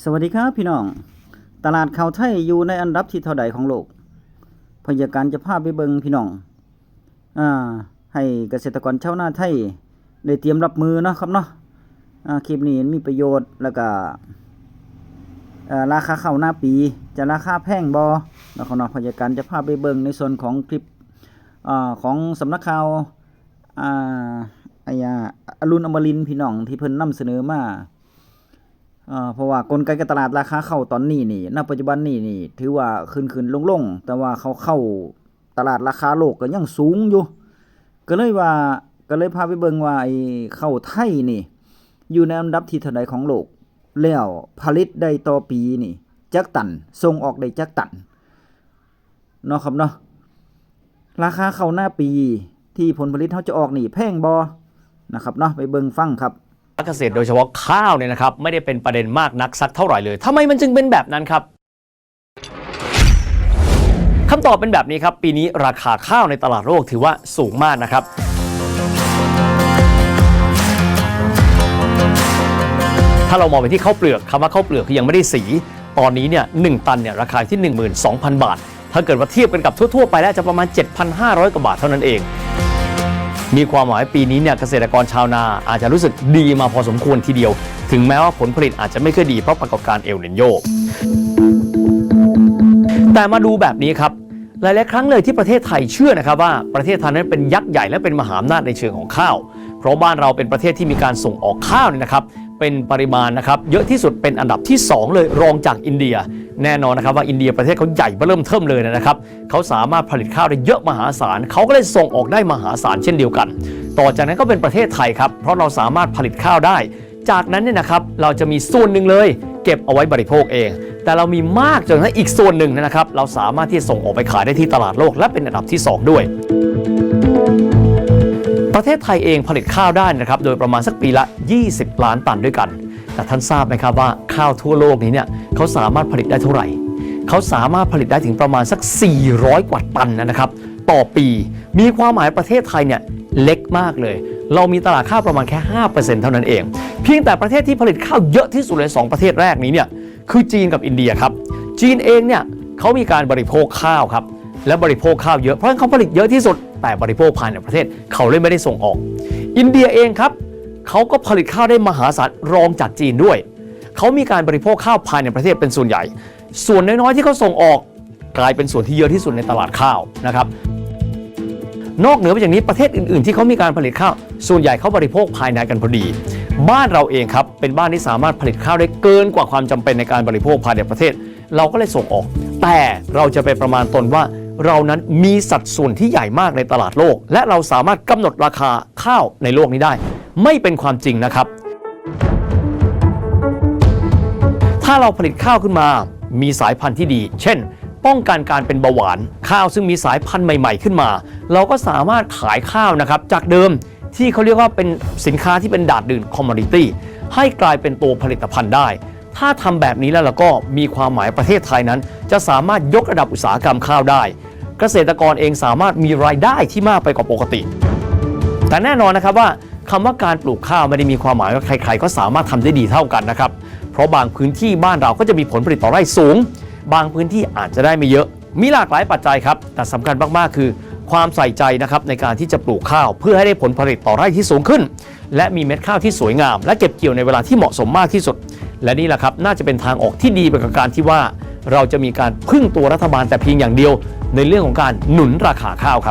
สวัสดีครับพี่น้อง ตลาดข้าวไทยอยู่ในอันดับที่เท่าใดของโลกพยาการจะพาไปเบิงพี่น้องอ่าให้เกษตรกรชาวนาไทย ได้เตรียมรับมือเนาะครับเนาะอ่าคลิปนี้มีประโยชน์แล้วก็ราคาข้าวหน้าปีจะราคาแพงบ่แล้วก็เนะพยาการจะพาไปเบิงในส่วนของคลิปอ่าของสำนักข่าวอ่าอายาอรุณอมรินพี่น้องที่เพิ่นนำเสนอมา เพราะว่ากลไกการตลาดราคาเข้าตอนนี้นี่ณปัจจุบันนี้นี่ ถือว่าขึ้นขึ้นลงลงๆแต่ว่าเขาเข้าตลาดราคาโลกก็ยังสูงอยู่ ก็เลยว่าก็เลยพาไปเบิ่งว่าไอ้เข้าไทยนี่ อยู่ในอันดับที่เท่าใดของโลก แล้วผลิตได้ต่อปีนี่จักตันส่งออกได้จักตันเนาะครับเนาะราคาเข้าหน้าปีที่ผลผลิตเขาจะออกนี่แพงบ่นะครับเนาะไปเบิ่งฟังครับ เกษตรโดยเฉพาะข้าวเนี่ยนะครับไม่ได้เป็นประเด็นมากนักสักเท่าไหร่เลยทำไมมันจึงเป็นแบบนั้นครับคำตอบเป็นแบบนี้ครับ ปีนี้ราคาข้าวในตลาดโลกถือว่าสูงมากนะครับ ถ้าเรามองไปที่ข้าวเปลือกคำว่าข้าวเปลือกคือยังไม่ได้สี ตอนนี้เนี่ยหตันเนี่ยราคาที่ 12,000 บาท ถ้าเกิดว่าเทียบกันกับทั่ว ๆ ไปแล้วจะประมาณ 7,500 กว่าบาทเท่านั้นเอง มีความหมายปีนี้เนี่ยเกษตรกรชาวนาอาจจะรู้สึกดีมาพอสมควรทีเดียว ถึงแม้ว่าผลผลิตอาจจะไม่ค่อยดีเพราะประกอบการเอลนินโยแต่มาดูแบบนี้ครับหลายๆครั้งเลยที่ประเทศไทยเชื่อนะครับว่าประเทศไทยนั้นเป็นยักษ์ใหญ่และเป็นมหาอำนาจในเชิงของข้าว เพราะบ้านเราเป็นประเทศที่มีการส่งออกข้าวนี่นะครับ เป็นปริมาณนะครับเยอะที่สุดเป็นอันดับที่ 2 เลยรองจากอินเดีย แน่นอนนะครับว่าอินเดียประเทศเขาใหญ่เริ่มเทิมเลยนะครับเขาสามารถผลิตข้าวได้เยอะมหาศาลเขาก็เลยส่งออกได้มหาศาลเช่นเดียวกัน ต่อจากนั้นก็เป็นประเทศไทยครับเพราะเราสามารถผลิตข้าวได้ จากนั้นเนี่ยนะครับเราจะมีส่วนหนึ่งเลย เก็บเอาไว้บริโภคเอง แต่เรามีมากจนกระทั่งอีกส่วนหนึ่งนะครับเราสามารถที่จะส่งออกไปขายได้ที่ตลาดโลกและเป็นอันดับที่ 2 ด้วย ประเทศไทยเองผลิตข้าวได้นะครับโดยประมาณสักปีละ 20 ล้านตันด้วยกัน แต่ท่านทราบไหมครับว่าข้าวทั่วโลกนี้เนี่ยเขาสามารถผลิตได้เท่าไหร่ เขาสามารถผลิตได้ถึงประมาณสัก 400 กว่าตันนะครับต่อปีมีความหมายประเทศไทยเนี่ยเล็กมากเลย เรามีตลาดข้าวประมาณแค่ 5%เท่านั้นเอง เพียงแต่ประเทศที่ผลิตข้าวเยอะที่สุดเลยสองประเทศแรกนี้เนี่ยคือจีนกับอินเดียครับ จีนเองเนี่ยเขามีการบริโภคข้าวครับ และบริโภคข้าวเยอะ เพราะฉะนั้นเขาผลิตเยอะที่สุด แต่บริโภคภายในประเทศเขาเลยไม่ได้ส่งออก อินเดียเองครับเขาก็ผลิตข้าวได้มหาศาลรองจากจีนด้วย เขามีการบริโภคข้าวภายในประเทศเป็นส่วนใหญ่ ส่วนน้อยๆที่เขาส่งออก กลายเป็นส่วนที่เยอะที่สุดในตลาดข้าวนะครับนอกเหนือไปจากนี้ประเทศอื่นๆ ที่เขามีการผลิตข้าว ส่วนใหญ่เขาบริโภคภายในกันพอดี บ้านเราเองครับ เป็นบ้านที่สามารถผลิตข้าวได้เกินกว่าความจำเป็นในการบริโภคภายในประเทศ เราก็เลยส่งออก แต่เราจะไปประมาณตนว่า เรานั้นมีสัดส่วนที่ใหญ่มากในตลาดโลก และเราสามารถกำหนดราคาข้าวในโลกนี้ได้ ไม่เป็นความจริงนะครับ ถ้าเราผลิตข้าวขึ้นมา มีสายพันธุ์ที่ดี เช่น ป้องกันการเป็นเบาหวาน ข้าวซึ่งมีสายพันธุ์ใหม่ ๆ ขึ้นมา เราก็สามารถขายข้าวนะครับจากเดิมที่เขาเรียกว่าเป็นสินค้าที่เป็นดาดดื่นคอมมอดิตี้ให้กลายเป็นตัวผลิตภัณฑ์ได้ ถ้าทำแบบนี้แล้วเราก็มีความหมายประเทศไทยนั้น จะสามารถยกระดับอุตสาหกรรมข้าวได้ เกษตรกรเองสามารถมีรายได้ที่มากไปกว่าปกติ แต่แน่นอนนะครับว่าคำว่าการปลูกข้าวไม่ได้มีความหมายว่าใครๆ ก็สามารถทำได้ดีเท่ากันนะครับ เพราะบางพื้นที่บ้านเราก็จะมีผลผลิตต่อไร่สูง บางพื้นที่อาจจะได้ไม่เยอะ มีหลากหลายปัจจัยครับ แต่สำคัญมากๆ คือ ความใส่ใจนะครับในการที่จะปลูกข้าว เพื่อให้ได้ผลผลิตต่อไร่ที่สูงขึ้น และมีเม็ดข้าวที่สวยงาม และเก็บเกี่ยวในเวลาที่เหมาะสมมากที่สุด และนี่แหละครับน่าจะเป็นทางออกที่ดีไปกับการที่ว่า เราจะมีการพึ่งตัวรัฐบาลแต่เพียงอย่างเดียวในเรื่องของการหนุนราคาข้าวครับ